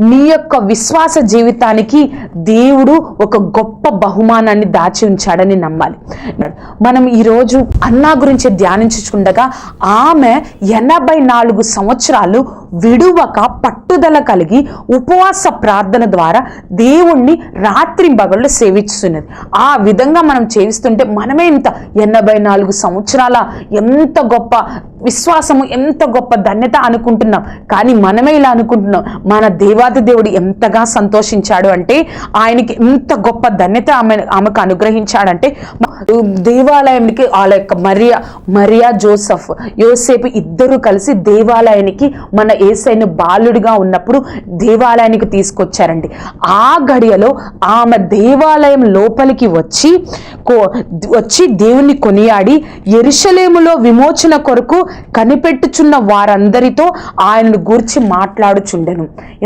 నీ యొక్క విశ్వాస జీవితానికి దేవుడు ఒక గొప్ప బహుమానాన్ని దాచి ఉంచాడని నమ్మాలి. మనం ఈరోజు అన్నా గురించి ధ్యానించుకుండగా ఆమె ఎనభై నాలుగు సంవత్సరాలు విడువక పట్టుదల కలిగి ఉపవాస ప్రార్థన ద్వారా దేవుణ్ణి రాత్రి బగళ్ళు సేవిస్తున్నది. ఆ విధంగా మనం చేవిస్తుంటే మనమే ఇంత ఎనభై నాలుగు సంవత్సరాల ఎంత గొప్ప విశ్వాసము ఎంత గొప్ప ధన్యత అనుకుంటున్నాం. కానీ మనమే ఇలా అనుకుంటున్నాం. మన దేవాది దేవుడు ఎంతగా సంతోషించాడు అంటే ఆయనకి ఎంత గొప్ప ధన్యత ఆమె ఆమెకు అనుగ్రహించాడంటే దేవాలయానికి వాళ్ళ యొక్క మరియా మరియా జోసఫ్ యోసేపు ఇద్దరు కలిసి దేవాలయానికి మన ఏసైను బాలుడిగా ఉన్నప్పుడు దేవాలయానికి తీసుకొచ్చారండి. ఆ గడియలో ఆమె దేవాలయం లోపలికి వచ్చి కో- వచ్చి దేవుణ్ణి కొనియాడి ఎరుషలేములో విమోచన కొరకు కనిపెట్టుచున్న వారందరితో ఆయనను గూర్చి మాట్లాడుచుండెను.